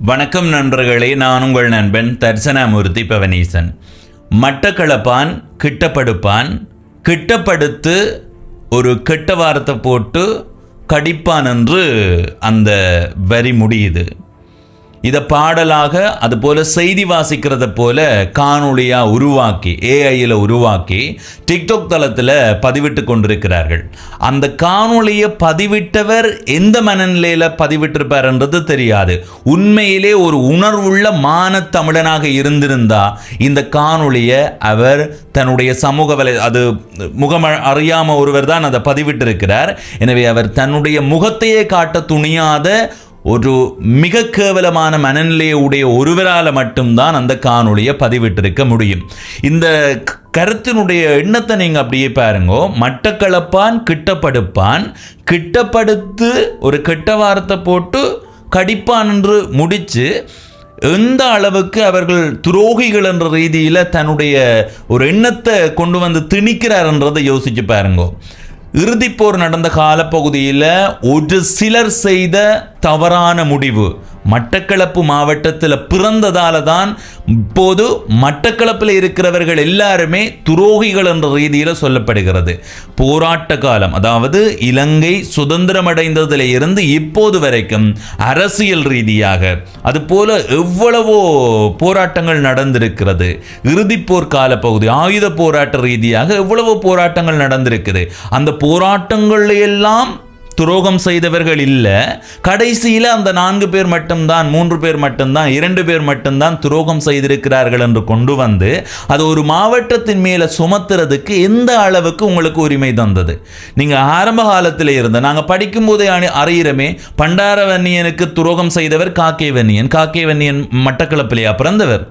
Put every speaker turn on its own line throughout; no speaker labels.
வணக்கம் நண்பர்களே நான் உங்கள் நண்பன் தர்சனாமூர்த்தி பவனீசன். மட்டக்களப்பான் கிட்டப்படுப்பான் கிட்டப்படுத்து ஒரு கெட்ட வார்த்தை போட்டு கடிப்பான் என்று அந்த வரி முடியுது. இதை பாடலாக அதுபோல செய்தி வாசிக்கிறத போல காணொளியாக உருவாக்கி ஏஐயில் உருவாக்கி டிக்டாக் தளத்தில் பதிவிட்டு கொண்டிருக்கிறார்கள். அந்த காணொளியை பதிவிட்டவர் எந்த மனநிலையில் பதிவிட்டிருப்பார்ன்றது தெரியாது. உண்மையிலே ஒரு உணர்வுள்ள மான தமிழனாக இருந்திருந்தா இந்த காணொளியை அவர் தன்னுடைய சமூக வலை அது முகம் அறியாமல் ஒருவர் தான் அதை பதிவிட்டிருக்கிறார். எனவே அவர் தன்னுடைய முகத்தையே காட்ட துணியாத ஒரு மிக கேவலமான மனநிலையை உடைய ஒருவரால் மட்டும்தான் அந்த காணொளியை பதிவிட்டிருக்க முடியும். இந்த கருத்தினுடைய எண்ணத்தை நீங்கள் அப்படியே பாருங்கோ. மட்டக்களப்பான் கிட்டப்படுப்பான். கிட்டப்படுத்து ஒரு கெட்ட வார்த்தை போட்டு கடிப்பான் என்று முடித்து எந்த அளவுக்கு அவர்கள் துரோகிகள் என்ற ரீதியில் தன்னுடைய ஒரு எண்ணத்தை கொண்டு வந்து திணிக்கிறார்ன்றதை யோசிச்சு பாருங்கோ. இறுதிப்போர் நடந்த காலப்பகுதியில் ஒரு சிலர் செய்த தவறான முடிவு. மட்டக்களப்பு மாவட்டத்தில் பிறந்ததால தான் இப்போது மட்டக்களப்பில் இருக்கிறவர்கள் எல்லாருமே துரோகிகள் என்ற ரீதியில் சொல்லப்படுகிறது. போராட்ட காலம் அதாவது இலங்கை சுதந்திரமடைந்ததில் இருந்து இப்போது வரைக்கும் அரசியல் ரீதியாக அதுபோல எவ்வளவோ போராட்டங்கள் நடந்திருக்கிறது. இறுதிப்போர் போர்க்கால பகுதி ஆயுத போராட்ட ரீதியாக எவ்வளவோ போராட்டங்கள் நடந்திருக்குது. அந்த போராட்டங்கள் எல்லாம் துரோகம் செய்தவர்கள் இல்லை. கடைசியில் அந்த நான்கு பேர் மட்டும்தான் மூன்று பேர் மட்டும்தான் இரண்டு பேர் மட்டும்தான் துரோகம் செய்திருக்கிறார்கள் என்று கொண்டு வந்து அது ஒரு மாவட்டத்தின் மேலே சுமத்துறதுக்கு எந்த அளவுக்கு உங்களுக்கு உரிமை தந்தது? நீங்கள் ஆரம்ப காலத்தில் இருந்த நாங்கள் படிக்கும்போதே அணி அறியிறமே பண்டாரவன்னியனுக்கு துரோகம் செய்தவர் காக்கேவன்னியன் காக்கேவன்னியன் மட்டக்களப்பிலையா பிறந்தவர்?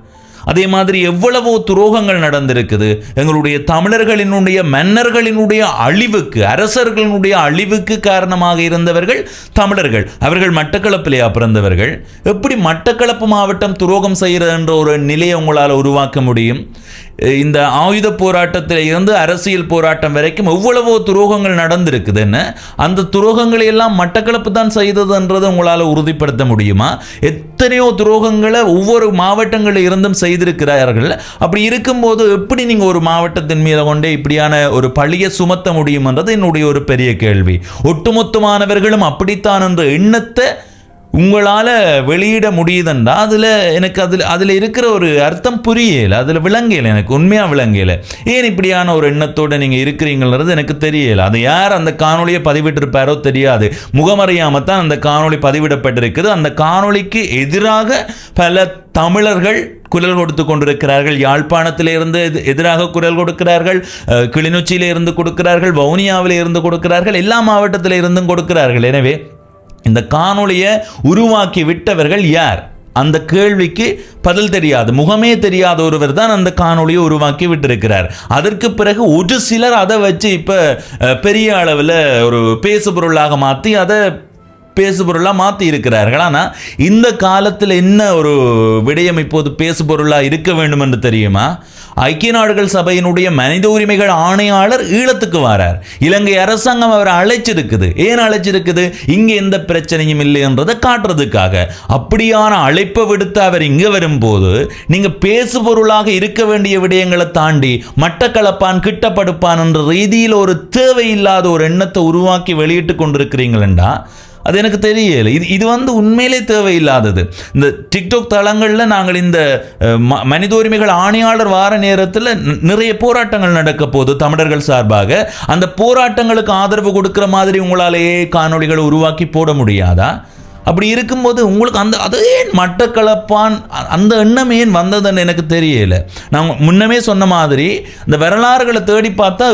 அதே மாதிரி எவ்வளவோ துரோகங்கள் நடந்திருக்குது. எங்களுடைய தமிழர்களினுடைய மன்னர்களினுடைய அழிவுக்கு அரசர்களினுடைய அழிவுக்கு காரணமாக இருந்தவர்கள் தமிழர்கள். அவர்கள் மட்டக்களப்பிலேயா பிறந்தவர்கள் எப்படி மட்டக்களப்பு மாவட்டம் துரோகம் செய்கிறது என்ற ஒரு நிலையை உங்களால் உருவாக்க முடியும்? இந்த ஆயுத போராட்டத்தில் இருந்து அரசியல் போராட்டம் வரைக்கும் எவ்வளவோ துரோகங்கள் நடந்திருக்குதுன்னு அந்த துரோகங்களை எல்லாம் மட்டக்களப்பு தான் செய்ததுன்றதை உங்களால் உறுதிப்படுத்த முடியுமா? எத்தனையோ துரோகங்களை ஒவ்வொரு மாவட்டங்களில் இருந்தும் செய்திருக்கிறார்கள். அப்படி இருக்கும்போது எப்படி நீங்கள் ஒரு மாவட்டத்தின் மீது கொண்டே இப்படியான ஒரு பழியை சுமத்த முடியும்ன்றது என்னுடைய ஒரு பெரிய கேள்வி. ஒட்டுமொத்தமானவர்களும் அப்படித்தான் என்ற எண்ணத்தை உங்களால் வெளியிட முடியுதுண்டா? அதில் எனக்கு அதில் அதில் இருக்கிற ஒரு அர்த்தம் புரியலை. அதில் விளங்கலை எனக்கு உண்மையாக விளங்கலை. ஏன் இப்படியான ஒரு எண்ணத்தோடு நீங்கள் இருக்கிறீங்கன்றது எனக்கு தெரியலை. அது யார் அந்த காணொலியை பதிவிட்டிருப்பாரோ தெரியாது. முகமறியாமல் தான் அந்த காணொளி பதிவிடப்பட்டிருக்குது. அந்த காணொளிக்கு எதிராக பல தமிழர்கள் குரல் கொடுத்து கொண்டிருக்கிறார்கள். யாழ்ப்பாணத்தில் இருந்து எதிராக குரல் கொடுக்கிறார்கள். கிளிநொச்சியிலிருந்து இருந்து கொடுக்கிறார்கள். வவுனியாவில் இருந்து கொடுக்கிறார்கள். எல்லா மாவட்டத்தில் இருந்தும் கொடுக்கிறார்கள். எனவே இந்த காணொளியை உருவாக்கி விட்டவர்கள் யார்? அந்த கேள்விக்கு பதில் தெரியாது முகமே தெரியாத ஒருவர் தான் அந்த காணொளியை உருவாக்கி விட்டிருக்கிறார். அதற்கு பிறகு ஒரு சிலர் அதை வச்சு இப்போ பெரிய அளவில் ஒரு பேசுபொருளாக மாற்றி அதை பேசுபொருளாக மாற்றி இருக்கிறார்கள். ஆனால் இந்த காலத்தில் என்ன ஒரு விடயம் இப்போது பேசுபொருளாக இருக்க வேண்டும் என்று தெரியுமா? ஐக்கிய நாடுகள் சபையினுடைய மனித உரிமைகள் ஆணையாளர் ஈழத்துக்கு வரார். இலங்கை அரசாங்கம் அவரை அழைச்சிருக்குது. ஏன் அழைச்சிருக்குது? இங்கே எந்த பிரச்சனையும் இல்லை என்றதை காட்டுறதுக்காக. அப்படியான அழைப்பை விடுத்து அவர் இங்கே வரும்போது நீங்க பேசுபொருளாக இருக்க வேண்டிய விடயங்களை தாண்டி மட்டக்களப்பான் கிட்டப்படுப்பான் என்ற ரீதியில் ஒரு தேவையில்லாத ஒரு எண்ணத்தை உருவாக்கி வெளியிட்டு கொண்டிருக்கிறீங்களா அது எனக்கு தெரியல. இது இது வந்து உண்மையிலே தேவையில்லாதது. இந்த டிக்டாக் தளங்களில் நாங்கள் இந்த ம- மனித உரிமைகள் ஆணையாளர் வார நேரத்தில் நிறைய போராட்டங்கள் நடக்க போது தமிழர்கள் சார்பாக. அந்த போராட்டங்களுக்கு ஆதரவு கொடுக்கிற மாதிரி உங்களாலேயே காணொளிகளை உருவாக்கி போட முடியாதா? அப்படி இருக்கும்போது உங்களுக்கு அந்த அது ஏன் மட்டக்களப்பான் அந்த எண்ணம் ஏன் வந்ததுன்னு எனக்கு தெரியல. நான் முன்னமே சொன்ன மாதிரி இந்த வரலாறுகளை தேடி பார்த்தா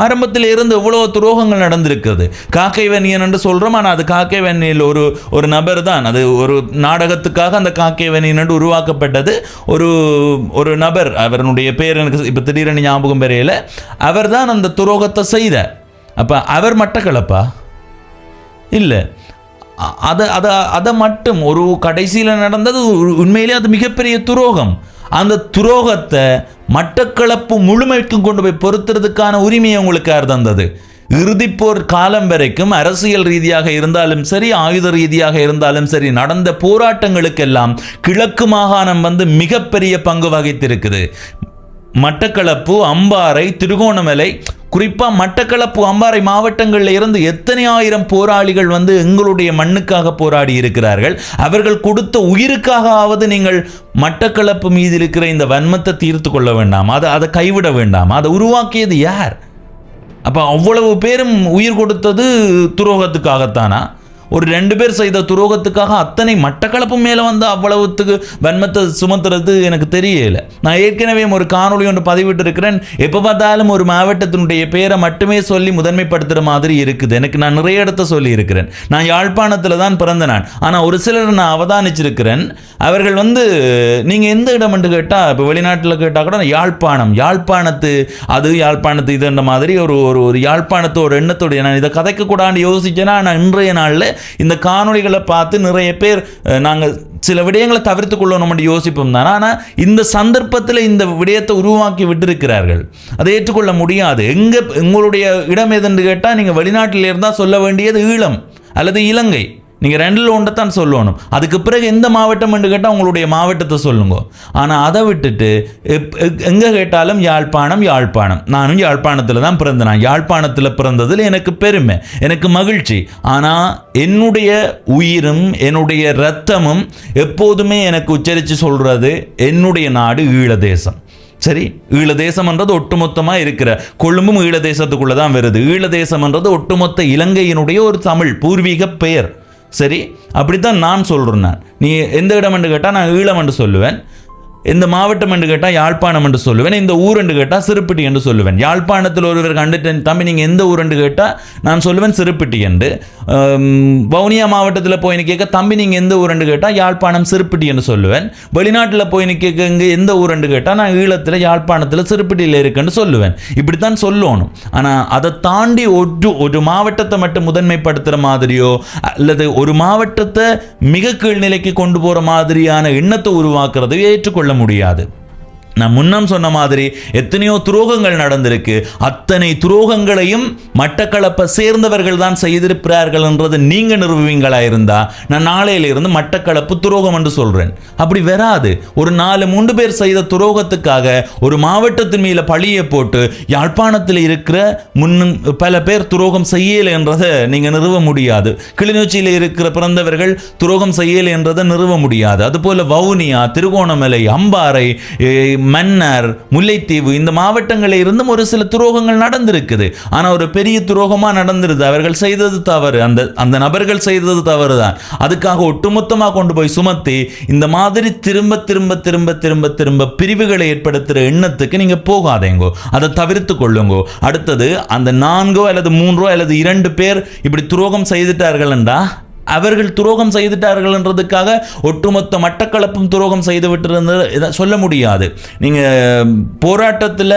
ஆரம்பத்தில் இருந்து எவ்வளோ துரோகங்கள் நடந்திருக்குது. காக்கை வன்னியன் என்று சொல்கிறோம் ஆனால் அது காக்கை வன்னியில் ஒரு ஒரு நபர் தான். அது ஒரு நாடகத்துக்காக அந்த காக்கை வன்னியன் என்று உருவாக்கப்பட்டது. ஒரு ஒரு நபர் அவருடைய பேர் எனக்கு இப்போ திடீரென ஞாபகம் பெறையில அவர் தான் அந்த துரோகத்தை செய்த. அப்போ அவர் மட்டக்களப்பா? இல்லை. அதை அதை அதை மட்டும் ஒரு கடைசியில் நடந்தது ஒரு- உண்மையிலே அது மிகப்பெரிய துரோகம். அந்த துரோகத்தை மட்டக்களப்பு முழுமைக்கும் கொண்டு போய் பொருத்துறதுக்கான உரிமையை உங்களுக்கு யார் தந்தது? இறுதிப்போர் காலம் வரைக்கும் அரசியல் ரீதியாக இருந்தாலும் சரி ஆயுத ரீதியாக இருந்தாலும் சரி நடந்த போராட்டங்களுக்கெல்லாம் கிழக்கு மாகாணம் வந்து மிகப்பெரிய பங்கு வகித்திருக்குது. மட்டக்களப்பு அம்பாறை திருகோணமலை குறிப்பாக மட்டக்களப்பு அம்பாறை மாவட்டங்களில் இருந்து எத்தனை ஆயிரம் போராளிகள் வந்து எங்களுடைய மண்ணுக்காக போராடி இருக்கிறார்கள்? அவர்கள் கொடுத்த உயிருக்காகவாவது நீங்கள் மட்டக்களப்பு மீது இருக்கிற இந்த வன்மத்தை தீர்த்து கொள்ள வேண்டாம்? அதை அதை கைவிட வேண்டாம்? அதை உருவாக்கியது யார்? அப்போ அவ்வளவு பேரும் உயிர் கொடுத்தது துரோகத்துக்காகத்தானா? ஒரு ரெண்டு பேர் செய்த துரோகத்துக்காக அத்தனை மட்டக்களப்பு மேலே வந்து அவ்வளவுத்துக்கு வன்மத்தை சுமத்துறது எனக்கு தெரியல. நான் ஏற்கனவே ஒரு காணொளி ஒன்று பதிவிட்டிருக்கிறேன். எப்போ பார்த்தாலும் ஒரு மாவட்டத்தினுடைய பேரை மட்டுமே சொல்லி முதன்மைப்படுத்துகிற மாதிரி இருக்குது. எனக்கு நான் நிறைய இடத்த சொல்லி இருக்கிறேன் நான் யாழ்ப்பாணத்தில் தான் பிறந்த நான். ஆனால் ஒரு சிலர் நான் அவதானிச்சிருக்கிறேன். அவர்கள் வந்து நீங்கள் எந்த இடம் என்று கேட்டால் இப்போ வெளிநாட்டில் கேட்டால் கூட யாழ்ப்பாணம். யாழ்ப்பாணத்து அது யாழ்ப்பாணத்து இதுன்ற மாதிரி ஒரு ஒரு ஒரு யாழ்ப்பாணத்து ஒரு எண்ணத்தோடைய நான் இதை கதைக்கக்கூடாது யோசிச்சேன்னா நான் இன்றைய நாளில் இந்த காணொளிகளை பார்த்து நிறைய பேர் நாங்கள் சில விடயங்களை தவிர்த்து கொள்ளணும் யோசிப்போம் தான். ஆனால் இந்த சந்தர்ப்பத்தில் இந்த விடயத்தை உருவாக்கி விட்டிருக்கிறார்கள். அதை ஏற்றுக்கொள்ள முடியாது. எங்கே உங்களுடைய இடம் எதுன்னு கேட்டால் நீங்கள் வெளிநாட்டில் இருந்தால் சொல்ல வேண்டியது ஈழம் அல்லது இலங்கை. நீங்கள் ரெண்டில் ஒன்றை தான் சொல்லணும். அதுக்கு பிறகு எந்த மாவட்டம் என்று கேட்டால் உங்களுடைய மாவட்டத்தை சொல்லுங்க. ஆனால் அதை விட்டுட்டு எங்கே கேட்டாலும் யாழ்ப்பாணம் யாழ்ப்பாணம். நானும் யாழ்ப்பாணத்தில் தான் பிறந்தேன். யாழ்ப்பாணத்தில் பிறந்ததில் எனக்கு பெருமை எனக்கு மகிழ்ச்சி. ஆனால் என்னுடைய உயிரும் என்னுடைய ரத்தமும் எப்போதுமே எனக்கு உச்சரித்து சொல்கிறது என்னுடைய நாடு ஈழதேசம் சரி? ஈழதேசம்ன்றது ஒட்டுமொத்தமாக இருக்கிற கொழும்பும் ஈழதேசத்துக்குள்ளே தான் வருது. ஈழதேசம்ன்றது ஒட்டுமொத்த இலங்கையினுடைய ஒரு தமிழ் பூர்வீக பெயர். சரி அப்படித்தான் நான் சொல்கிறேன் நான். நீ எந்த இடம் என்று கேட்டால் நான் ஈழம் என்று சொல்லுவேன். இந்த மாவட்டம் என்று கேட்டால் யாழ்ப்பாணம் என்று சொல்லுவேன். இந்த ஊர் என்று கேட்டால் சிறுப்பிட்டி என்று சொல்லுவேன். யாழ்ப்பாணத்தில் ஒருவர் கண்டுட்டேன் தம்பி நீங்கள் எந்த ஊர் என்று கேட்டால் நான் சொல்லுவேன் சிறுப்பிட்டி என்று. வவுனியா மாவட்டத்தில் போய் கேட்க தம்பி நீங்கள் எந்த ஊர் என்று கேட்டால் யாழ்ப்பாணம் சிறுப்பிட்டி என்று சொல்லுவேன். வெளிநாட்டில் போய் கேட்க இங்கே எந்த ஊர் என்று கேட்டால் நான் ஈழத்தில் யாழ்ப்பாணத்தில் சிறுப்பிட்டியில் இருக்குன்னு சொல்லுவேன். இப்படித்தான் சொல்லணும். ஆனால் அதை தாண்டி ஒரு ஒரு மாவட்டத்தை மட்டும் முதன்மைப்படுத்துகிற மாதிரியோ அல்லது ஒரு மாவட்டத்தை மிக கீழ்நிலைக்கு கொண்டு போகிற மாதிரியான எண்ணத்தை உருவாக்குறது ஏற்றுக்கொள்ள முடியாது நான் முன்னம் சொன்ன மாதிரி எத்தனையோ துரோகங்கள் நடந்திருக்கு. அத்தனை துரோகங்களையும் மட்டக்களப்பை சேர்ந்தவர்கள் தான் செய்திருக்கிறார்கள் என்றது நீங்கள் நிறுவுவீங்களா இருந்தால் நான் நாளையிலிருந்து மட்டக்களப்பு துரோகம் என்று சொல்கிறேன் அப்படி வராது. ஒரு நாலு மூன்று பேர் செய்த துரோகத்துக்காக ஒரு மாவட்டத்தின் மேல பழியை போட்டு யாழ்ப்பாணத்தில் இருக்கிற முன்னும் பல பேர் துரோகம் செய்யலை என்றதை நீங்கள் நிறுவ முடியாது. கிளிநொச்சியில் இருக்கிற பிறந்தவர்கள் துரோகம் செய்யலை என்றதை நிறுவ முடியாது. அதுபோல் வவுனியா திருகோணமலை அம்பாறை மன்னர் முல்லைத்தீவு இந்த மாவட்டங்களில் இருந்தும் ஒரு சில துரோகங்கள் நடந்திருக்குது. ஆனால் ஒரு பெரிய துரோகமாக நடந்துருது. அவர்கள் செய்தது தவறு. அந்த அந்த நபர்கள் செய்தது தவறு தான் அதுக்காக ஒட்டுமொத்தமாக கொண்டு போய் சுமத்தி இந்த மாதிரி திரும்ப திரும்ப திரும்ப திரும்ப திரும்ப பிரிவுகளை ஏற்படுத்துகிற எண்ணத்துக்கு நீங்கள் போகாதேங்கோ. அதை தவிர்த்து கொள்ளுங்கோ. அடுத்தது அந்த நான்கோ அல்லது மூன்றோ அல்லது இரண்டு பேர் இப்படி துரோகம் செய்துட்டார்கள் என்றா? அவர்கள் துரோகம் செய்துட்டார்கள் என்றதுக்காக ஒட்டுமொத்த மட்டக்களப்பும் துரோகம் செய்து விட்டிருந்தது சொல்ல முடியாது. நீங்கள் போராட்டத்தில்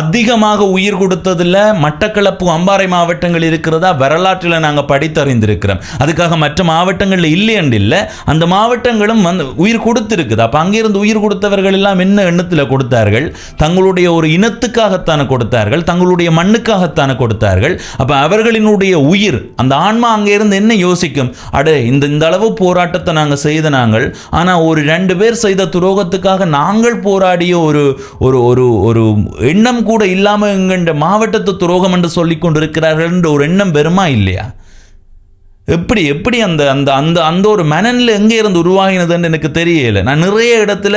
அதிகமாக உயிர் கொடுத்ததில் மட்டக்களப்பு அம்பாறை மாவட்டங்கள் இருக்கிறதா? வரலாற்றில் நாங்கள் படித்தறிந்திருக்கிறோம். அதுக்காக மற்ற மாவட்டங்களில் இல்லையண்டு இல்லை அந்த மாவட்டங்களும் வந்து உயிர் கொடுத்துருக்குது. அப்போ அங்கிருந்து உயிர் கொடுத்தவர்கள் எல்லாம் என்ன எண்ணத்தில் கொடுத்தார்கள்? தங்களுடைய ஒரு இனத்துக்காகத்தானே கொடுத்தார்கள்? தங்களுடைய மண்ணுக்காகத்தானே கொடுத்தார்கள்? அப்போ அவர்களினுடைய உயிர் அந்த ஆன்மா அங்கே இருந்து என்ன யோசிக்கும்? அடே இந்த இந்த அளவு போராட்டத்தை நாங்கள் செய்த நாங்கள் ஆனால் ஒரு ரெண்டு பேர் செய்த துரோகத்துக்காக நாங்கள் போராடிய ஒரு ஒரு ஒரு ஒரு எண்ணம் கூட இல்லாமல் எங்கண்ட மாவட்டத்து துரோகம் என்று சொல்லி கொண்டிருக்கிறார்கள் என்ற ஒரு எண்ணம் பெருமா இல்லையா? எப்படி எப்படி அந்த அந்த அந்த அந்த ஒரு மனநிலை எங்கே இருந்து உருவாகினதுன்னு எனக்கு தெரியல. நான் நிறைய இடத்துல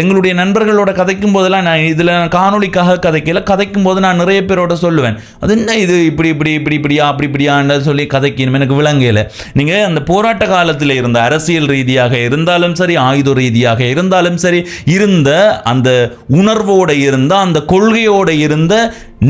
எங்களுடைய நண்பர்களோட கதைக்கும் போதெல்லாம் நான் இதில் காணொலிக்காக கதைக்கல. கதைக்கும் போது நான் நிறைய பேரோட சொல்லுவேன். அது என்ன இது? இப்படி இப்படி இப்படி இப்படியா? அப்படி இப்படியான்னு சொல்லி கதைக்கணும். எனக்கு விளங்கலை. நீங்கள் அந்த போராட்ட காலத்தில் இருந்த அரசியல் ரீதியாக இருந்தாலும் சரி ஆயுத ரீதியாக இருந்தாலும் சரி இருந்த அந்த உணர்வோடு இருந்த அந்த கொள்கையோடு இருந்த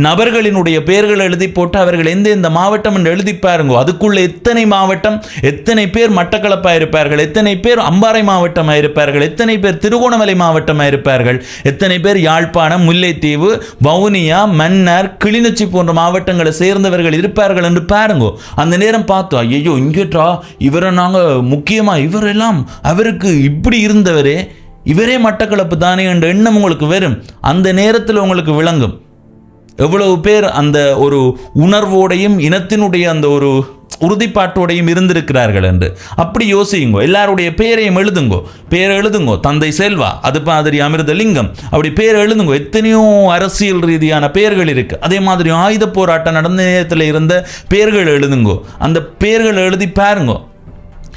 நபர்களினுடைய பெயர்கள் எழுதி போட்டு அவர்கள் எந்த எந்த மாவட்டம் என்று எழுதி பாருங்கோ அதுக்குள்ளே எத்தனை மாவட்டம் எத்தனை பேர் மட்டக்களப்பாக இருப்பார்கள் எத்தனை பேர் அம்பாறை மாவட்டமாக இருப்பார்கள் எத்தனை பேர் திருகோணமலை மாவட்டமாக இருப்பார்கள் எத்தனை பேர் யாழ்ப்பாணம் முல்லைத்தீவு வவுனியா மன்னர் கிளிநொச்சி போன்ற மாவட்டங்களை சேர்ந்தவர்கள் இருப்பார்கள் என்று பாருங்கோ. அந்த நேரம் பார்த்தோம் ஐயோ இங்கேட்டா இவரை நாங்கள் முக்கியமாக இவரெல்லாம் அவருக்கு இப்படி இருந்தவரே இவரே மட்டக்களப்பு தானே என்ற எண்ணம் உங்களுக்கு வரும். அந்த நேரத்தில் உங்களுக்கு விளங்கும். எவ்வளவு பேர் அந்த ஒரு உணர்வோடையும் இனத்தினுடைய அந்த ஒரு உறுதிப்பாட்டோடையும் இருந்திருக்கிறார்கள் என்று. அப்படி யோசியுங்கோ எல்லாருடைய பேரையும் எழுதுங்கோ. பேர் எழுதுங்கோ தந்தை செல்வா அது மாதிரி அமிர்தலிங்கம் அப்படி பேர் எழுதுங்கோ எத்தனையோ அரசியல் ரீதியான பெயர்கள் இருக்கு. அதே மாதிரி ஆயுத போராட்டம் நடந்த நேரத்தில் இருந்த பேர்கள் எழுதுங்கோ. அந்த பேர்கள் எழுதி பாருங்கோ.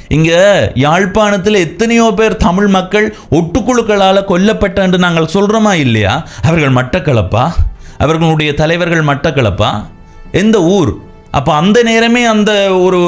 இங்க யாழ்ப்பாணத்தில் எத்தனையோ பேர் தமிழ் மக்கள் ஒட்டுக்குழுக்களால் கொல்லப்பட்ட என்று நாங்கள் சொல்றோமா இல்லையா? அவர்கள் மட்டக்களப்பா? அவர்களுடைய தலைவர்கள் மட்டக்களப்பா? எந்த ஊர்? அப்போ அந்த நேரமே அந்த ஒரு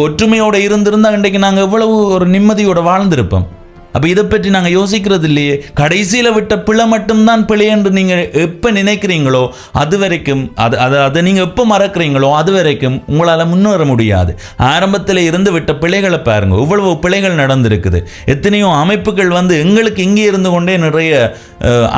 ஒற்றுமையோடு இருந்திருந்தா இன்றைக்கு நாங்கள் எவ்வளவு ஒரு நிம்மதியோடு வாழ்ந்திருப்போம். அப்போ இதை பற்றி நாங்கள் யோசிக்கிறது இல்லையே? கடைசியில் விட்ட பிழை மட்டும்தான் பிழை என்று நீங்கள் எப்போ நினைக்கிறீங்களோ அது வரைக்கும் அது அதை அதை நீங்கள் எப்போ மறக்கிறீங்களோ அது வரைக்கும் உங்களால் முன்னேற முடியாது. ஆரம்பத்தில் இருந்து விட்ட பிழைகளை பாருங்க. இவ்வளவு பிழைகள் நடந்திருக்குது. எத்தனையோ அமைப்புகள் வந்து எங்களுக்கு இங்கே இருந்து கொண்டே நிறைய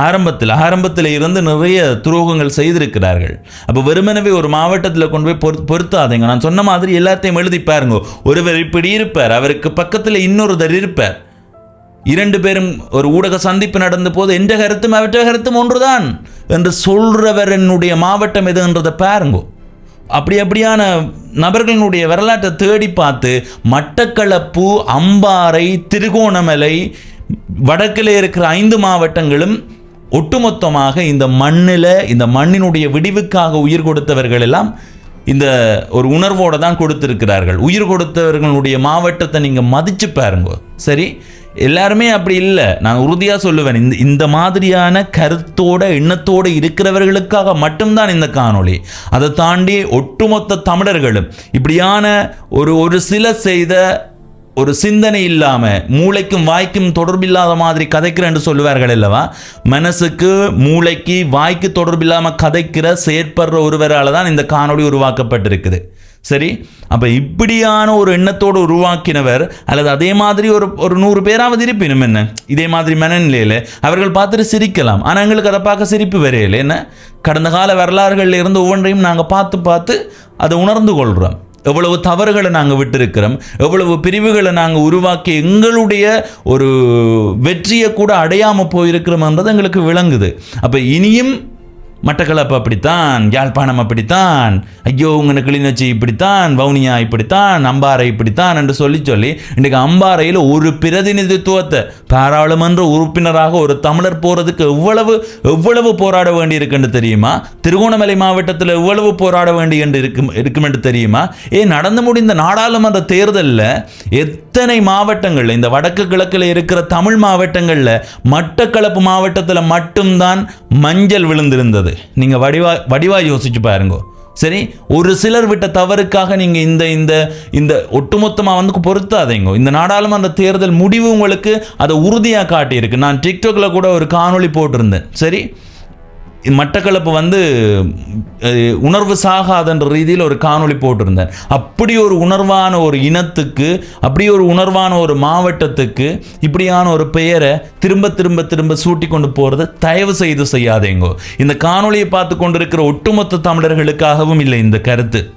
ஆரம்பத்தில் ஆரம்பத்தில் இருந்து நிறைய துரோகங்கள் செய்திருக்கிறார்கள். அப்போ வெறுமனவே ஒரு மாவட்டத்தில் கொண்டு போய் பொறு பொருத்தாதீங்க. நான் சொன்ன மாதிரி எல்லாத்தையும் எழுதி பாருங்க. ஒருவர் இப்படி இருப்பார் அவருக்கு பக்கத்தில் இன்னொருத்தர் இருப்பார். இரண்டு பேரும் ஒரு ஊடக சந்திப்பு நடந்த போது என்ற கருத்தும் அவற்ற கருத்தும் ஒன்றுதான் என்று சொல்றவர் என்னுடைய மாவட்டம் எதுன்றதை பாருங்கோ. அப்படி அப்படியான நபர்களினுடைய வரலாற்றை தேடி பார்த்து மட்டக்களப்பு அம்பாறை திருகோணமலை வடக்கில் இருக்கிற ஐந்து மாவட்டங்களும் ஒட்டுமொத்தமாக இந்த மண்ணில் இந்த மண்ணினுடைய விடிவுக்காக உயிர் கொடுத்தவர்கள் எல்லாம் இந்த ஒரு உணர்வோடு தான் கொடுத்திருக்கிறார்கள். உயிர் கொடுத்தவர்களுடைய மாவட்டத்தை நீங்கள் மதித்து பாருங்க. சரி? எல்லாருமே அப்படி இல்லை. நான் உறுதியாக சொல்லுவேன். இந்த இந்த மாதிரியான கருத்தோட எண்ணத்தோடு இருக்கிறவர்களுக்காக மட்டும்தான் இந்த காணொளி. அதை தாண்டி ஒட்டுமொத்த தமிழர்களும் இப்படியான ஒரு ஒரு சில செய்த ஒரு சிந்தனை இல்லாமல் மூளைக்கும் வாய்க்கும் தொடர்பில்லாத மாதிரி கதைக்கிறேன்னு சொல்லுவார்கள் அல்லவா? மனசுக்கு மூளைக்கு வாய்க்கு தொடர்பில்லாமல் கதைக்கிற செயற்படுற ஒருவரால் தான் இந்த காணொளி உருவாக்கப்பட்டிருக்குது. சரி? அப்போ இப்படியான ஒரு எண்ணத்தோடு உருவாக்கினவர் அல்லது அதே மாதிரி ஒரு ஒரு நூறு பேராவது இருப்பினும் என்ன? இதே மாதிரி மனநிலையில் அவர்கள் பார்த்துட்டு சிரிக்கலாம். ஆனால் எங்களுக்கு அதை பார்க்க சிரிப்பு வரையில என்ன? கடந்த கால வரலாறுகளில் இருந்து ஒவ்வொன்றையும் நாங்கள் பார்த்து பார்த்து அதை உணர்ந்து கொள்கிறோம் எவ்வளவு தவறுகளை நாங்கள் விட்டிருக்கிறோம். எவ்வளவு பிரிவுகளை நாங்கள் உருவாக்கி எங்களுடைய ஒரு வெற்றியை கூட அடையாமல் போயிருக்கிறோம்ன்றது எங்களுக்கு விளங்குது. அப்போ இனியும் மட்டக்களப்பு அப்படித்தான் யாழ்ப்பாணம் அப்படித்தான் ஐயோ உங்க கிளிநொச்சி இப்படித்தான் வவுனியா இப்படித்தான் அம்பாறை இப்படித்தான் என்று சொல்லி சொல்லி இன்றைக்கு அம்பாறையில் ஒரு பிரதிநிதித்துவத்தை பாராளுமன்ற உறுப்பினராக ஒரு தமிழர் போகிறதுக்கு எவ்வளவு எவ்வளவு போராட வேண்டி இருக்குன்னு தெரியுமா? திருகோணமலை மாவட்டத்தில் எவ்வளவு போராட வேண்டி என்று இருக்கும் இருக்கும் என்று தெரியுமா? ஏ நடந்து முடிந்த நாடாளுமன்ற தேர்தலில் எத்தனை மாவட்டங்கள் இந்த வடக்கு கிழக்கில் இருக்கிற தமிழ் மாவட்டங்களில் மட்டக்களப்பு மாவட்டத்தில் மட்டும்தான் மஞ்சள் விழுந்திருந்தது. நீங்கள் வடிவா வடிவாக யோசிச்சு பாருங்க. சரி ஒரு சிலர் விட்ட தவறுக்காக நீங்க இந்த இந்த இந்த ஒட்டுமொத்தமா வந்து பொருத்தாதீங்க. இந்த நாடாளுமன்ற தேர்தல் முடிவு உங்களுக்கு அதை உறுதியா காட்டியிருக்கு. நான் டிக்டாக்ல கூட ஒரு காணொளி போட்டிருந்தேன். சரி மட்டக்களப்பு வந்து உணர்வு சாகாதன்ற ரீதியில் ஒரு காணொளி போட்டிருந்தேன் அப்படி ஒரு உணர்வான ஒரு இனத்துக்கு அப்படி ஒரு உணர்வான ஒரு மாவட்டத்துக்கு இப்படியான ஒரு பெயரை திரும்ப திரும்ப திரும்ப சூட்டி கொண்டு போகிறத தயவு செய்து செய்யாதேங்கோ. இந்த காணொளியை பார்த்து கொண்டிருக்கிற ஒட்டுமொத்த தமிழர்களுக்காகவும் இல்லை இந்த கருத்து.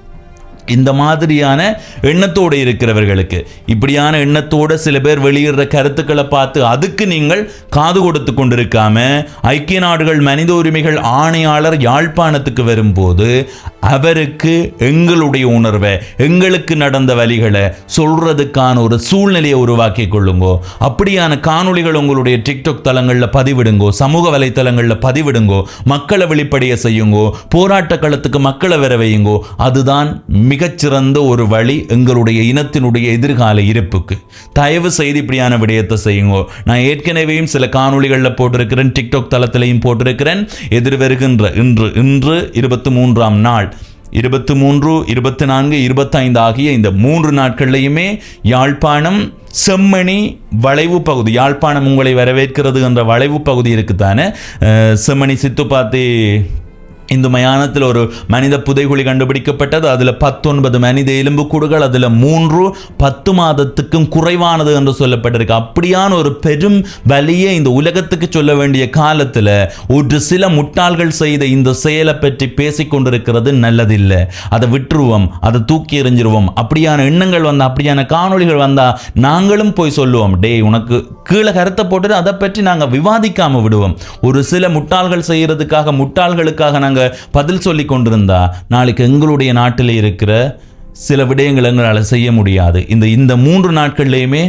இந்த மாதிரியான எண்ணத்தோடு இருக்கிறவர்களுக்கு. இப்படியான எண்ணத்தோட சில பேர் வெளியிடுற கருத்துக்களை பார்த்து அதுக்கு நீங்கள் காது கொடுத்து கொண்டிருக்காம ஐக்கிய நாடுகள் மனித உரிமைகள் ஆணையாளர் யாழ்ப்பாணத்துக்கு வரும்போது அவருக்கு எங்களுடைய உணர்வை எங்களுக்கு நடந்த வழிகளை சொல்றதுக்கான ஒரு சூழ்நிலையை உருவாக்கி கொள்ளுங்கோ. அப்படியான காணொளிகள் உங்களுடைய டிக்டாக் தளங்களில் பதிவிடுங்கோ சமூக வலைத்தளங்களில் பதிவிடுங்கோ மக்களை வெளிப்படைய செய்யுங்கோ போராட்ட களத்துக்கு மக்களை வர வையுங்கோ அதுதான் மிகச்சிறந்த ஒரு வழி எங்களுடைய இனத்தினுடைய எதிர்கால இருப்புக்கு. தயவு செய்து இப்படியான விடயத்தை செய்யுங்கோ. நான் ஏற்கனவேயும் சில காணொளிகளில் போட்டிருக்கிறேன் டிக்டாக் தளத்திலையும் போட்டிருக்கிறேன். எதிர் வருகின்ற இன்று இன்று இருபத்தி மூன்றாம் நாள் இருபத்தி மூன்று இருபத்தி நான்கு இருபத்தைந்து ஆகிய இந்த மூன்று நாட்கள்லையுமே யாழ்ப்பாணம் செம்மணி வளைவு பகுதி யாழ்ப்பாணம் உங்களை வரவேற்கிறது என்ற வளைவு பகுதி இருக்குதானே? செம்மணி சித்துப்பாத்தி இந்து மயானத்தில் ஒரு மனித புதைகுழி கண்டுபிடிக்கப்பட்டது. அதில் பத்தொன்பது மனித எலும்புக்கூடுகள் அதில் மூன்று பத்து மாதத்துக்கும் குறைவானது என்று சொல்லப்பட்டிருக்கு. அப்படியான ஒரு பெரும் வலியை இந்த உலகத்துக்கு சொல்ல வேண்டிய காலத்தில் ஒரு சில முட்டாள்கள் செய்த இந்த செயலை பற்றி பேசிக்கொண்டிருக்கிறது நல்லதில்லை. அதை விட்டுருவோம் அதை தூக்கி எறிஞ்சிருவோம். அப்படியான எண்ணங்கள் வந்தால் அப்படியான காணொளிகள் வந்தால் நாங்களும் போய் சொல்லுவோம் டேய் உனக்கு கீழே கருத்தை போட்டுட்டு அதை பற்றி நாங்கள் விவாதிக்காமல் விடுவோம். ஒரு சில முட்டாள்கள் செய்கிறதுக்காக முட்டாள்களுக்காக நாங்கள் நாங்கள் பதில் சொல்லி கொண்டிருந்தா நாளைக்கு எங்களுடைய நாட்டில் இருக்கிற சில விடயங்கள் எங்களால் செய்ய முடியாது. இந்த இந்த மூன்று நாட்கள்லையுமே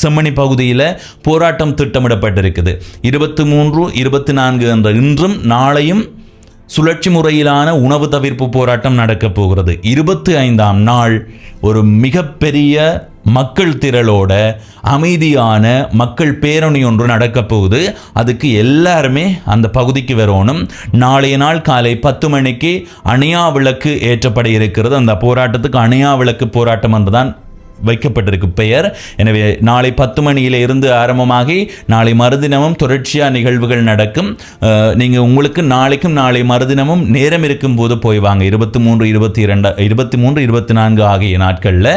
செம்மணி பகுதியில் போராட்டம் திட்டமிடப்பட்டிருக்குது. இருபத்தி மூன்று இருபத்தி நான்கு என்ற இன்றும் நாளையும் சுழற்சி முறையிலான உணவு தவிர்ப்பு போராட்டம் நடக்கப் போகிறது. இருபத்தி ஐந்தாம் நாள் ஒரு மிகப்பெரிய மக்கள் திரளோட அமைதியான மக்கள் பேரணி ஒன்று நடக்கப் போகுது. அதுக்கு எல்லாருமே அந்த பகுதிக்கு வரணும். நாளைய நாள் காலை பத்து மணிக்கு அணையா விளக்கு ஏற்றப்பட இருக்கிறது. அந்த போராட்டத்துக்கு அணையா விளக்கு போராட்டம் என்றுதான் வைக்கப்பட்டிருக்கு பெயர். எனவே நாளை பத்து மணியில இருந்து ஆரம்பமாகி நாளை மறுதினமும் தொடர்ச்சியாக நிகழ்வுகள் நடக்கும். நீங்கள் உங்களுக்கு நாளைக்கும் நாளை மறுதினமும் நேரம் இருக்கும் போது போய் வாங்க. இருபத்தி மூன்று இருபத்தி இரண்டு இருபத்தி மூன்று இருபத்தி நான்கு ஆகிய நாட்களில்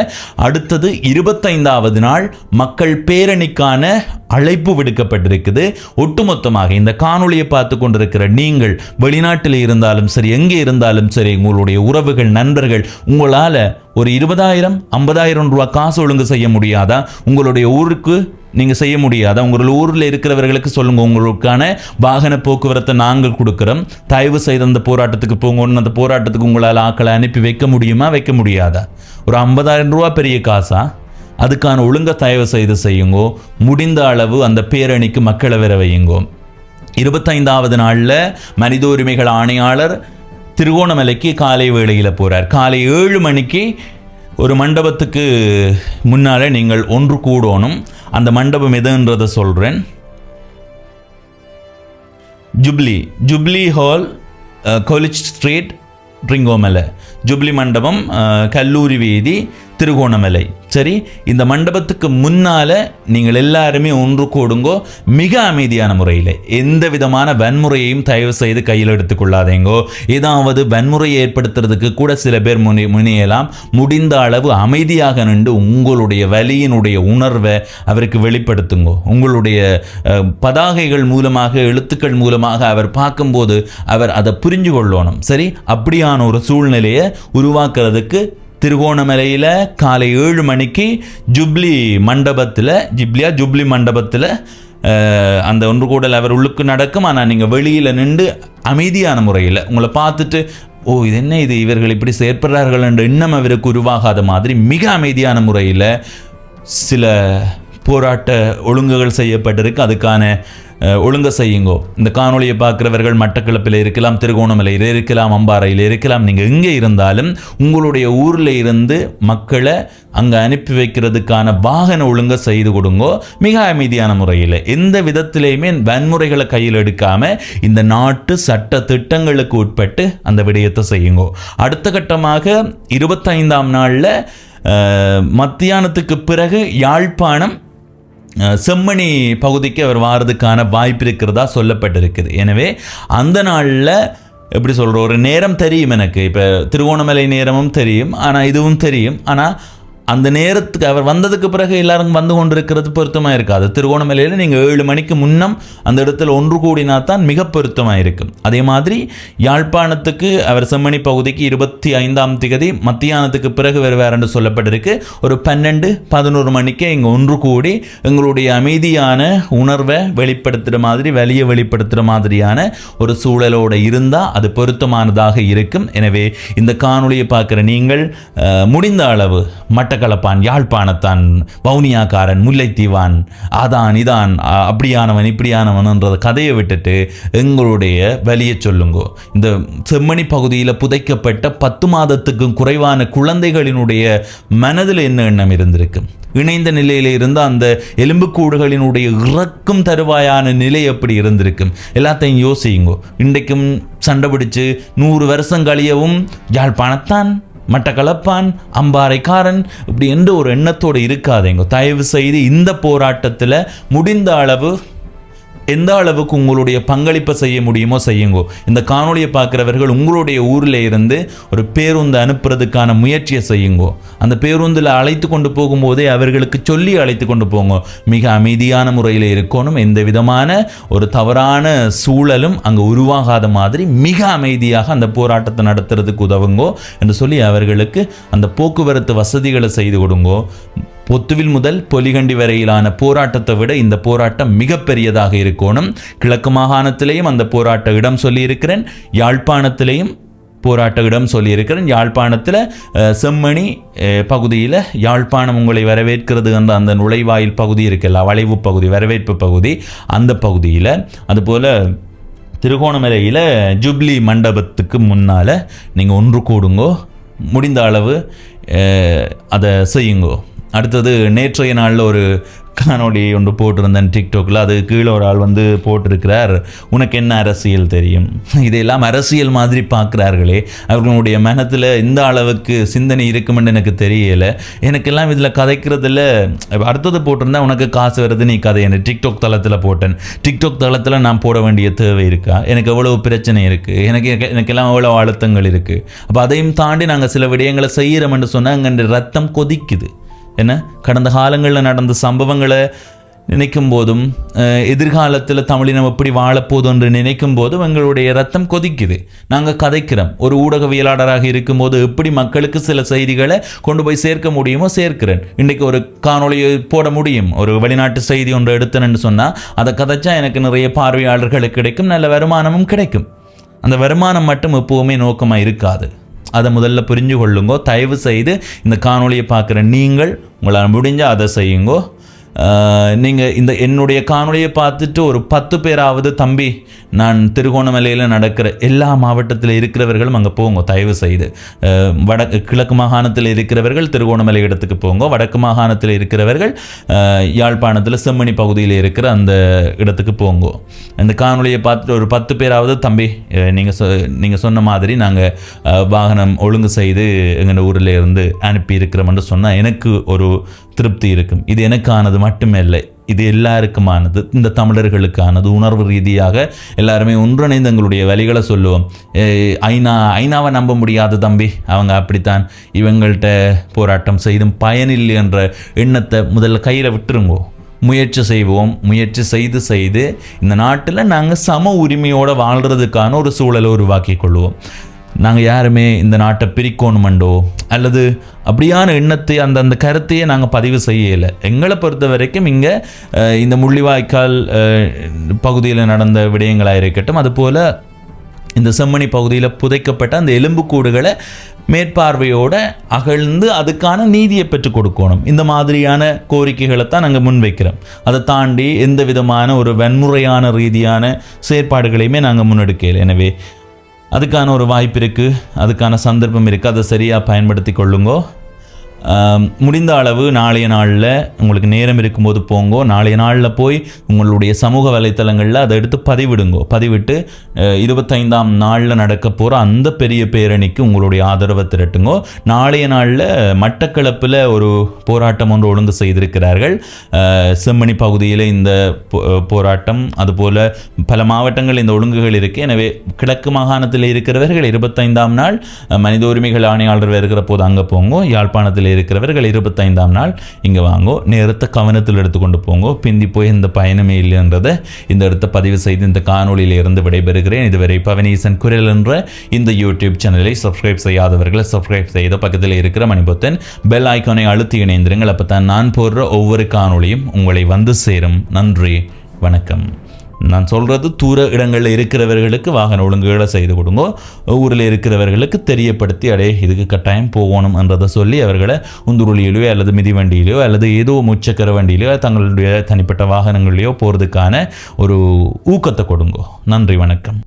அடுத்தது இருபத்தைந்தாவது நாள் மக்கள் பேரணிக்கான அழைப்பு விடுக்கப்பட்டிருக்குது. ஒட்டுமொத்தமாக இந்த காணொளியை பார்த்து கொண்டிருக்கிற நீங்கள் வெளிநாட்டில் இருந்தாலும் சரி எங்கே இருந்தாலும் சரி உங்களுடைய உறவுகள் நண்பர்கள் உங்களால் ஒரு இருபதாயிரம் ஐம்பதாயிரம் ரூபா காசு ஒழுங்கு செய்ய முடியாதா? உங்களுடைய ஊருக்கு நீங்கள் செய்ய முடியாதா? உங்கள் ஊரில் இருக்கிறவர்களுக்கு சொல்லுங்கள் உங்களுக்கான வாகன போக்குவரத்தை நாங்கள் கொடுக்குறோம். தயவு செய்து அந்த போராட்டத்துக்கு போங்கன்னு அந்த போராட்டத்துக்கு உங்களால் ஆக்களை அனுப்பி வைக்க முடியுமா? வைக்க முடியாதா? ஒரு ஐம்பதாயிரம் ரூபா பெரிய காசா? அதுக்கான ஒழுங்க தயவு செய்து செய்யுங்கோ. முடிந்த அளவு அந்த பேரணிக்கு மக்களை வர வையுங்கோ. இருபத்தைந்தாவது நாளில் மனித உரிமைகள் ஆணையாளர் திருகோணமலைக்கு காலை வேளையில் போகிறார் காலை ஏழு மணிக்கு ஒரு மண்டபத்துக்கு முன்னால் நீங்கள் ஒன்று கூடணும். அந்த மண்டபம் எதுன்றதை சொல்கிறேன் ஜுப்ளி ஜுப்ளி ஹால் கொலிச் ஸ்ட்ரீட் ட்ரிங்கோமலை ஜுப்ளி மண்டபம் கல்லூரி வீதி திருகோணமலை. சரி இந்த மண்டபத்துக்கு முன்னால நீங்கள் எல்லாருமே ஒன்று கூடுங்கோ மிக அமைதியான முறையில். எந்த விதமான வன்முறையையும் தயவு செய்து கையில் எடுத்துக்கொள்ளாதீங்கோ. ஏதாவது வன்முறையை ஏற்படுத்துறதுக்கு கூட சில பேர் முனி முனியலாம். முடிந்த அளவு அமைதியாக நின்று உங்களுடைய வலியினுடைய உணர்வை அவருக்கு வெளிப்படுத்துங்கோ. உங்களுடைய பதாகைகள் மூலமாக எழுத்துக்கள் மூலமாக அவர் பார்க்கும்போது அவர் அதை புரிஞ்சு கொள்ளணும் சரி அப்படியான ஒரு சூழ்நிலையை உருவாக்குறதுக்கு திருகோணமலையில் காலை ஏழு மணிக்கு ஜூப்ளி மண்டபத்தில் ஜிப்ளியா ஜூப்ளி மண்டபத்தில் அந்த ஒன்று கூடல் அவர் உள்ளுக்கு நடக்கும். ஆனால் நீங்கள் வெளியில் நின்று அமைதியான முறையில் உங்களை பார்த்துட்டு ஓ இது என்ன இது? இவர்கள் இப்படி செயற்படுறார்கள் என்ற எண்ணம் அவருக்கு உருவாகாத மாதிரி மிக அமைதியான முறையில் சில போராட்ட ஒழுங்குகள் செய்யப்பட்டிருக்கு. அதுக்கான ஒழுங்க செய்யுங்கோ. இந்த காணொளியை பார்க்குறவர்கள் மட்டக்களப்பில் இருக்கலாம் திருகோணமலையில் இருக்கலாம் அம்பாறையில் இருக்கலாம். நீங்கள் எங்கே இருந்தாலும் உங்களுடைய ஊரில் இருந்து மக்களை அங்கே அனுப்பி வைக்கிறதுக்கான வாகன ஒழுங்க செய்து கொடுங்கோ. மிக அமைதியான முறையில். எந்த விதத்திலையுமே வன்முறைகளை கையில் எடுக்காமல் இந்த நாட்டு சட்ட திட்டங்களுக்கு உட்பட்டு அந்த விடயத்தை செய்யுங்கோ. அடுத்த கட்டமாக இருபத்தைந்தாம் நாளில் மத்தியானத்துக்கு பிறகு யாழ்ப்பாணம் செம்மணி பகுதிக்கு அவர் வாரதுக்கான வாய்ப்பு இருக்கிறதா சொல்லப்பட்டிருக்குது. எனவே அந்த நாளில் எப்படி சொல்கிற ஒரு நேரம் தெரியும் எனக்கு. இப்போ திருவோணமலை நேரமும் தெரியும் ஆனால் இதுவும் தெரியும். ஆனால் அந்த நேரத்துக்கு அவர் வந்ததுக்கு பிறகு எல்லாரும் வந்து கொண்டிருக்கிறது பொருத்தமாக இருக்காது. திருகோணமலையில் நீங்கள் ஏழு மணிக்கு முன்னம் அந்த இடத்துல ஒன்று கூடினா தான் மிக பொருத்தமாக இருக்கும். அதே மாதிரி யாழ்ப்பாணத்துக்கு அவர் செம்மணி பகுதிக்கு இருபத்தி ஐந்தாம் திகதி மத்தியானத்துக்கு பிறகு வேறு வேறென்று சொல்லப்பட்டிருக்கு. ஒரு பன்னெண்டு பதினோரு மணிக்கு இங்கே ஒன்று கூடி எங்களுடைய அமைதியான உணர்வை வெளிப்படுத்துகிற மாதிரி வழியை வெளிப்படுத்துகிற மாதிரியான ஒரு சூழலோடு இருந்தால் அது பொருத்தமானதாக இருக்கும். எனவே இந்த காணொளியை பார்க்குற நீங்கள் முடிந்த அளவு மட்டக்களப்பான் யாழ்ப்பாணத்தான் வவுனியாக்காரன் முல்லைத்தீவான் அதான் இதான் அப்படியானவன் இப்படியானவன்ன்றத கதையை விட்டுட்டு எங்களுடைய வலியை சொல்லுங்கோ. இந்த செம்மணி பகுதியில் புதைக்கப்பட்ட பத்து மாதத்துக்கும் குறைவான குழந்தைகளினுடைய மனதில் என்ன எண்ணம் இருந்திருக்கு? இணைந்த நிலையில் இருந்த அந்த எலும்புக்கூடுகளினுடைய இறக்கும் தருவாயான நிலை எப்படி இருந்திருக்கும் எல்லாத்தையும் யோசியுங்கோ. இன்றைக்கும் சண்டை பிடிச்சு நூறு வருஷம் கழியவும் யாழ்ப்பாணத்தான் மட்டக்களப்பான் அம்பாறைக்காரன் இப்படி என்ற ஒரு எண்ணத்தோடு இருக்காதேங்க. தயவு செய்து இந்த போராட்டத்தில் முடிந்த அளவு எந்த அளவுக்கு உங்களுடைய பங்களிப்பை செய்ய முடியுமோ செய்யுங்கோ. இந்த காணொளியை பார்க்குறவர்கள் உங்களுடைய ஊரில் இருந்து ஒரு பேருந்து அனுப்புறதுக்கான முயற்சியை செய்யுங்கோ. அந்த பேருந்தில் அழைத்து கொண்டு போகும்போதே அவர்களுக்கு சொல்லி அழைத்து கொண்டு போங்க. மிக அமைதியான முறையில் இருக்கணும். எந்த விதமான ஒரு தவறான சூழலும் அங்கே உருவாகாத மாதிரி மிக அமைதியாக அந்த போராட்டத்தை நடத்துறதுக்கு உதவுங்கோ. என்று சொல்லி அவர்களுக்கு அந்த போக்குவரத்து வசதிகளை செய்து கொடுங்கோ. பொத்துவில் முதல் பொலிகண்டி வரையிலான போராட்டத்தை விட இந்த போராட்டம் மிகப்பெரியதாக இருக்கணும். கிழக்கு மாகாணத்திலேயும் அந்த போராட்ட இடம் சொல்லியிருக்கிறேன். யாழ்ப்பாணத்திலேயும் போராட்ட இடம் சொல்லியிருக்கிறேன். யாழ்ப்பாணத்தில் செம்மணி பகுதியில் யாழ்ப்பாணம் உங்களை வரவேற்கிறது என்ற அந்த நுழைவாயில் பகுதி இருக்குல்ல வளைவு பகுதி வரவேற்பு பகுதி அந்த பகுதியில். அதுபோல் திருகோணமலையில் ஜூப்ளி மண்டபத்துக்கு முன்னால் நீங்கள் ஒன்று கூடுங்கோ முடிந்த அளவு அதை செய்யுங்கோ. அடுத்தது நேற்றைய நாளில் ஒரு காணொளி ஒன்று போட்டிருந்தேன் டிக்டாக்ல அது கீழே ஒரு ஆள் வந்து போட்டிருக்கிறார். உனக்கு என்ன அரசியல் தெரியும்? இதையெல்லாம் அரசியல் மாதிரி பார்க்குறார்களே. அவர்களுடைய மனத்தில் இந்த அளவுக்கு சிந்தனை இருக்குமென்னு எனக்கு தெரியலை. எனக்கெல்லாம் இதில் கதைக்கிறதுல அடுத்தது போட்டிருந்தா உனக்கு காசு வருது நீ கதை என்ன? டிக்டாக் தளத்தில் போட்டேன். டிக்டாக் தளத்தில் நான் போட வேண்டிய தேவை இருக்கா? எனக்கு எவ்வளவு பிரச்சனை இருக்குது எனக்கு எனக்கெல்லாம் எவ்வளோ அழுத்தங்கள் இருக்குது அப்போ அதையும் தாண்டி நாங்கள் சில விடயங்களை செய்கிறோம்னு சொன்னால் அங்கே ரத்தம் கொதிக்குது. என்ன? கடந்த காலங்களில் நடந்த சம்பவங்களை நினைக்கும் போதும் எதிர்காலத்தில் தமிழினம் எப்படி வாழப்போதும் என்று நினைக்கும் போதும் எங்களுடைய ரத்தம் கொதிக்குது. நாங்கள் கதைக்கிறோம். ஒரு ஊடகவியலாளராக இருக்கும்போது எப்படி மக்களுக்கு சில செய்திகளை கொண்டு போய் சேர்க்க முடியுமோ சேர்க்கிறேன். இன்றைக்கு ஒரு காணொளியை போட முடியும். ஒரு வெளிநாட்டு செய்தி ஒன்று எடுத்தேன்னு சொன்னால் அதை கதைச்சா எனக்கு நிறைய பார்வையாளர்களுக்கு கிடைக்கும் நல்ல வருமானமும் கிடைக்கும். அந்த வருமானம் மட்டும் எப்போவுமே நோக்கமாக இருக்காது. அதை முதல்ல புரிஞ்சு கொள்ளுங்கோ தயவு செய்து இந்த காணொளியை பார்க்குற நீங்கள் உங்களால் முடிஞ்சால் அதை செய்யுங்கோ. நீங்கள் இந்த என்னுடைய காணொலியை பார்த்துட்டு ஒரு பத்து பேராவது தம்பி நான் திருகோணமலையில் நடக்கிற எல்லா மாவட்டத்தில் இருக்கிறவர்களும் அங்கே போங்க தயவு செய்து. வடக்கு கிழக்கு மாகாணத்தில் இருக்கிறவர்கள் திருகோணமலை இடத்துக்கு போங்க. வடக்கு மாகாணத்தில் இருக்கிறவர்கள் யாழ்ப்பாணத்தில் செம்மணி பகுதியில் இருக்கிற அந்த இடத்துக்கு போங்க. இந்த காணொலியை பார்த்துட்டு ஒரு பத்து பேராவது தம்பி நீங்கள் சொ நீங்கள் சொன்ன மாதிரி நாங்கள் வாகனம் ஒழுங்கு செய்து எங்கள் ஊரில் இருந்து அனுப்பி இருக்கிறோம்னு சொன்னால் எனக்கு ஒரு திருப்தி இருக்கும். இது எனக்கானது மட்டுமே இது எல்லாருக்குமானது இந்த தமிழர்களுக்கானது. உணர்வு ரீதியாக எல்லாருமே ஒன்றிணைந்து எங்களுடைய வழிகளை சொல்லுவோம். ஐநா ஐநாவை நம்ப முடியாது தம்பி. அவங்க அப்படித்தான். இவங்கள்ட்ட போராட்டம் செய்தும் பயனில்லை என்ற எண்ணத்தை முதல்ல கையில் விட்டுருங்கோ. முயற்சி செய்வோம். முயற்சி செய்து செய்து இந்த நாட்டில் நாங்கள் சம உரிமையோடு வாழ்கிறதுக்கான ஒரு சூழலை உருவாக்கி கொள்வோம். நாங்கள் யாருமே இந்த நாட்டை பிரிக்கணுமண்டோ? அல்லது அப்படியான எண்ணத்தை அந்த அந்த கருத்தையே நாங்கள் பதிவு செய்யலை. எங்களை பொறுத்த வரைக்கும் இங்கே இந்த முள்ளிவாய்க்கால் பகுதியில் நடந்த விடயங்களாக இருக்கட்டும் அதுபோல் இந்த செம்மணி பகுதியில் புதைக்கப்பட்ட அந்த எலும்புக்கூடுகளை மேற்பார்வையோடு அகழ்ந்து அதுக்கான நீதியை பெற்றுக் கொடுக்கணும். இந்த மாதிரியான கோரிக்கைகளை தான் நாங்கள் முன்வைக்கிறோம். அதை தாண்டி எந்த விதமான ஒரு வன்முறையான ரீதியான செயற்பாடுகளையுமே நாங்கள் முன்னெடுக்கல. எனவே அதுக்கான ஒரு வாய்ப்பு இருக்குது அதுக்கான சந்தர்ப்பம் இருக்குது அதை சரியாக பயன்படுத்தி கொள்ளுங்கோ. முடிந்த அளவு நாளைய நாளில் உங்களுக்கு நேரம் இருக்கும்போது போங்கோ. நாளைய நாளில் போய் உங்களுடைய சமூக வலைத்தளங்களில் அதை எடுத்து பதிவிடுங்கோ. பதிவிட்டு இருபத்தைந்தாம் நாளில் நடக்க போகிற அந்த பெரிய பேரணிக்கு உங்களுடைய ஆதரவை திரட்டுங்கோ. நாளைய நாளில் மட்டக்களப்பில் ஒரு போராட்டம் ஒன்று ஒழுங்கு செய்திருக்கிறார்கள். செம்மணி பகுதியில் இந்த போ- போராட்டம் அதுபோல் பல மாவட்டங்கள் இந்த ஒழுங்குகள் இருக்குது எனவே கிழக்கு மாகாணத்தில் இருக்கிறவர்கள் இருபத்தைந்தாம் நாள் மனித உரிமைகள் ஆணையாளர் வருகிற போது அங்கே போங்கோ. யாழ்ப்பாணத்தில் இருக்கிறவர்கள் இருபத்தைந்தாம் நாள் இங்கே வாங்கோ நேரத்தை கவனத்தில் எடுத்துக்கொண்டு போங்கோ பிந்தி போய் இந்த பயணமே இல்லைன்றதை இந்த இடத்த பதிவு செய்து இந்த காணொலியில் இருந்து விடைபெறுகிறேன். இதுவரை பவனீசன் குரல் என்ற இந்த யூடியூப் சேனலை சப்ஸ்கிரைப் செய்யாதவர்களை சப்ஸ்கிரைப் செய்த பக்கத்தில் இருக்கிற மணிபொத்தன் பெல் ஐக்கானை அழுத்தி இணைந்திருங்கள். அப்போ தான் நான் போடுற ஒவ்வொரு காணொளியும் உங்களை வந்து சேரும். நன்றி வணக்கம். நான் சொல்கிறது தூர இடங்களில் இருக்கிறவர்களுக்கு வாகன ஒழுங்குகளை செய்து கொடுங்க. ஊரில் இருக்கிறவர்களுக்கு தெரியப்படுத்தி அடே இதுக்கு கட்டாயம் போகணும் என்றதை சொல்லி அவர்களை உந்துருளியிலையோ அல்லது மிதிவண்டியிலையோ அல்லது ஏதோ முச்சக்கர வண்டியிலையோ தங்களுடைய தனிப்பட்ட வாகனங்களிலையோ போகிறதுக்கான ஒரு ஊக்கத்தை கொடுங்கோ. நன்றி வணக்கம்.